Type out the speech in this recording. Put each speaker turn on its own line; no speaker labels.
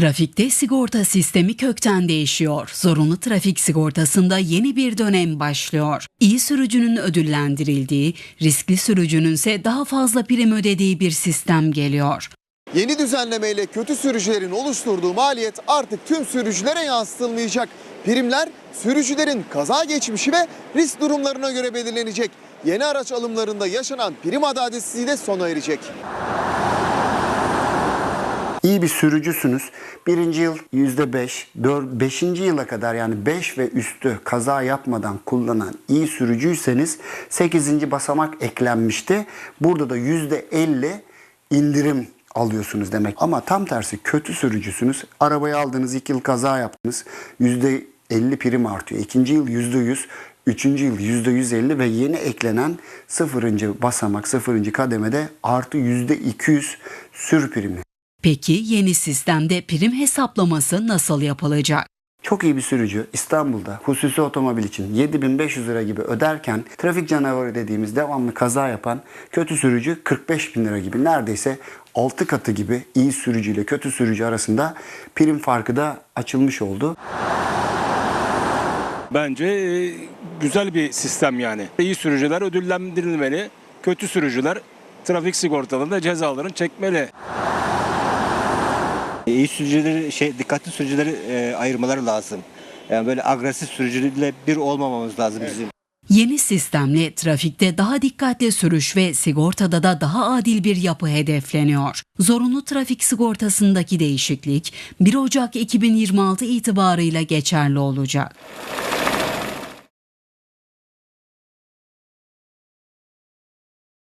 Trafikte sigorta sistemi kökten değişiyor. Zorunlu trafik sigortasında yeni bir dönem başlıyor. İyi sürücünün ödüllendirildiği, riskli sürücünün ise daha fazla prim ödediği bir sistem geliyor.
Yeni düzenlemeyle kötü sürücülerin oluşturduğu maliyet artık tüm sürücülere yansıtılmayacak. Primler sürücülerin kaza geçmişi ve risk durumlarına göre belirlenecek. Yeni araç alımlarında yaşanan prim adaletsizliği de sona erecek.
İyi bir sürücüsünüz. Birinci yıl yüzde beş, dört, beşinci yıla kadar yani beş ve üstü kaza yapmadan kullanan iyi sürücüyseniz sekizinci basamak eklenmişti. Burada da yüzde elli indirim alıyorsunuz demek. Ama tam tersi kötü sürücüsünüz. Arabayı aldınız iki yıl kaza yaptınız. Yüzde 50 prim artıyor. İkinci yıl yüzde yüz, üçüncü yıl yüzde yüz elli ve yeni eklenen sıfırıncı basamak, sıfırıncı kademede artı yüzde iki yüz sür primi.
Peki yeni sistemde prim hesaplaması nasıl yapılacak?
Çok iyi bir sürücü İstanbul'da hususi otomobil için 7500 lira gibi öderken trafik canavarı dediğimiz devamlı kaza yapan kötü sürücü 45 bin lira gibi neredeyse 6 katı gibi iyi sürücü ile kötü sürücü arasında prim farkı da açılmış oldu.
Bence e, güzel bir sistem yani. İyi sürücüler ödüllendirilmeli, kötü sürücüler trafik sigortalarında cezalarını çekmeli.
İyi sürücüleri, şey dikkatli sürücüleri e, ayırmaları lazım. Yani böyle agresif sürücüyle bir olmamamız lazım bizim.
Yeni sistemle trafikte daha dikkatli sürüş ve sigortada da daha adil bir yapı hedefleniyor. Zorunlu trafik sigortasındaki değişiklik 1 Ocak 2026 itibarıyla geçerli olacak.